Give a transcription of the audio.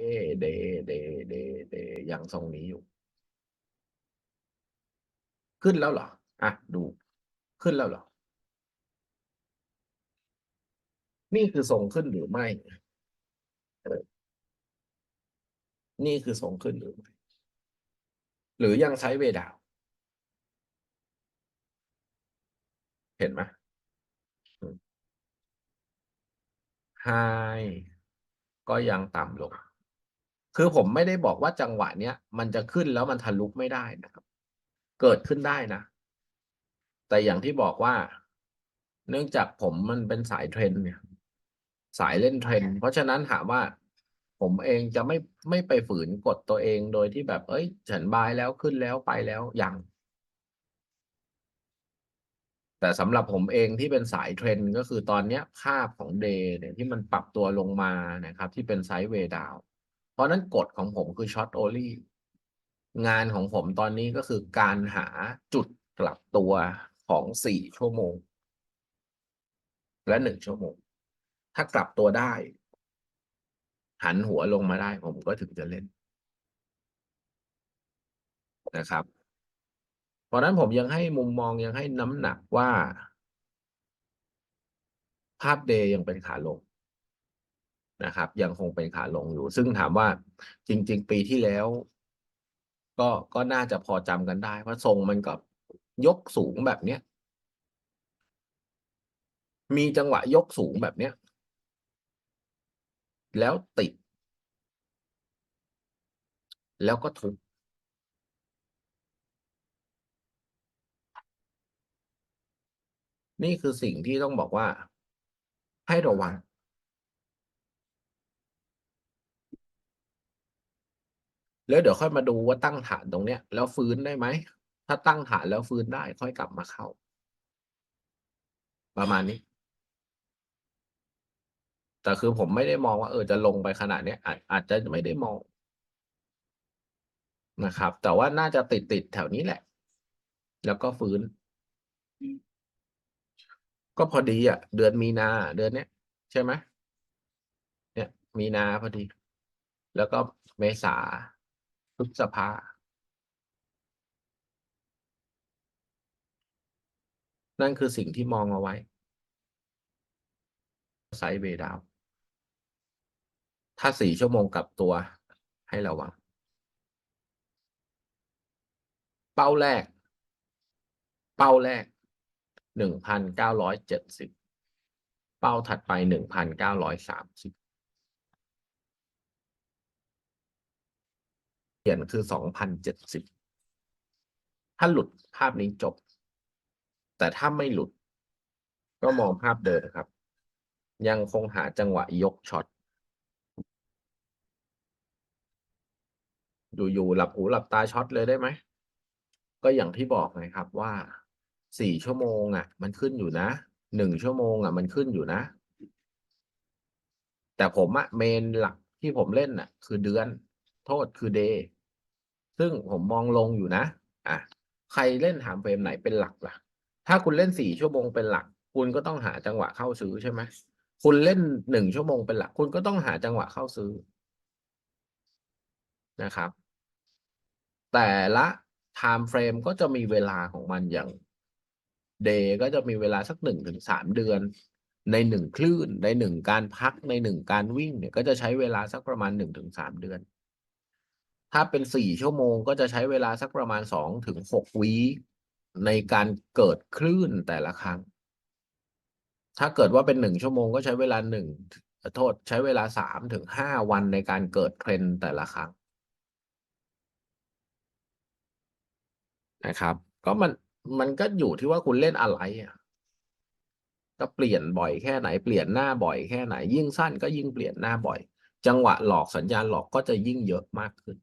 เดเดเดเดยังทรงนี้อยู่ ขึ้นแล้วเหรอ อะ ดู ขึ้นแล้วเหรอ นี่คือทรงขึ้นหรือไม่ นี่คือทรงขึ้นหรือไม่ หรือยังใช้เวดาว เห็นไหมไฮก็ยังต่ำลง คือผมไม่ได้บอกว่าจังหวะเนี้ยมันจะขึ้นแล้วมันทะลุไม่ได้นะครับ เกิดขึ้นได้นะ แต่อย่างที่บอกว่า เนื่องจากผมมันเป็นสายเทรนด์เนี่ย สายเล่นเทรนด์เพราะฉะนั้นถามว่า ผมเองจะไม่ไม่ไปฝืนกดตัวเองโดยที่แบบ เอ้ย ฉันบายแล้วขึ้นแล้วไปแล้วยังแต่สำหรับผมเองที่เป็นสายเทรนด์ก็คือตอนเนี้ยภาพของเดย์เนี่ยที่มันปรับตัวลงมานะครับ ที่เป็นไซด์เวย์ดาวเพ ราะนั้นกฎของผมคือช็อตโอลี่งานของผมตอนนี้ก็คือการหาจุดกลับตัวของสี่ชั่วโมง และหนึ่งชั่วโมง ถ้ากลับตัวได้ หันหัวลงมาได้ ผมก็ถึงจะเล่นนะครับ เพราะนั้นผมยังให้มุมมองยังให้น้ำหนักว่า ภาพเดย์ยังเป็นขาลง นะครับ ยังคงเป็นขาลงอยู่ ซึ่งถามว่าจริง ๆ ปีที่แล้ว ก็ก็น่าจะพอจำกันได้ เพราะทรงมันก็ยกสูงแบบเนี้ย มีจังหวะยกสูงแบบเนี้ย แล้วติด แล้วก็ทุบนี่คือสิ่งที่ต้องบอกว่า ให้ระวัง แล้วเดี๋ยวค่อยมาดูว่าตั้งฐานตรงเนี้ย แล้วฟื้นได้ไหม ถ้าตั้งฐานแล้วฟื้นได้ค่อยกลับมาเข้า ประมาณนี้ แต่คือผมไม่ได้มองว่าเออจะลงไปขนาดเนี้ยอาจอาจจะไม่ได้มองนะครับ แต่ว่าน่าจะติดติดแถวนี้แหละ แล้วก็ฟื้น ก็พอดีอะ เดือนมีนาเดือนเนี้ย ใช่ไหมเนี่ย มีนาพอดี แล้วก็เมษา พฤษภา นั่นคือสิ่งที่มองเอาไว้ไซด์เวดาว ถ้าสี่ชั่วโมงกลับตัวให้ระวัง เป้าแรก เป้าแรกหนึ่งพันเก้าร้อยเจ็ดสิบ เป้าถัดไปหนึ่งพันเก้าร้อยสามสิบี่ยนคือสองพันเจ็ดสิบถ้าหลุดภาพนี้จบ แต่ถ้าไม่หลุด ก็มองภาพเดิมครับ ยังคงหาจังหวะยกช็อตอยู่ๆหลับหูหลับตาช็อตเลยได้ไหม ก็อย่างที่บอกไงครับว่าสี่ชั่วโมงอะ มันขึ้นอยู่นะหนึ่งชั่วโมงอะ มันขึ้นอยู่นะ แต่ผมอะเมนหลักที่ผมเล่นอะ คือเดือน โทษคือเดย์ ซึ่งผมมองลงอยู่นะอะใครเล่นถามเฟรมไหนเป็นหลักล่ะ ถ้าคุณเล่นสี่ชั่วโมงเป็นหลัก คุณก็ต้องหาจังหวะเข้าซื้อใช่ไหมคุณเล่นหนึ่งชั่วโมงเป็นหลัก คุณก็ต้องหาจังหวะเข้าซื้อนะครับ แต่ละไทม์เฟรมก็จะมีเวลาของมันอย่างเดย์ก็จะมีเวลาสักหนึ่งถึงสามเดือน ในหนึ่งคลื่นในหนึ่งการพักในหนึ่งการวิ่งเนี่ย ก็จะใช้เวลาสักประมาณหนึ่งถึงสามเดือน ถ้าเป็นสี่ชั่วโมงก็จะใช้เวลาสักประมาณสองถึงหกวีในการเกิดคลื่นแต่ละครั้ง ถ้าเกิดว่าเป็นหนึ่งชั่วโมงก็ใช้เวลาหนึ่งโทษใช้เวลาสามถึงห้าวันในการเกิดเทรนแต่ละครั้งนะครับ ก็มันมันก็อยู่ที่ว่าคุณเล่นอะไรอะก็เปลี่ยนบ่อยแค่ไหนเปลี่ยนหน้าบ่อยแค่ไหน ยิ่งสั้นก็ยิ่งเปลี่ยนหน้าบ่อย จังหวะหลอกสัญญาณหลอกก็จะยิ่งเยอะมากขึ้น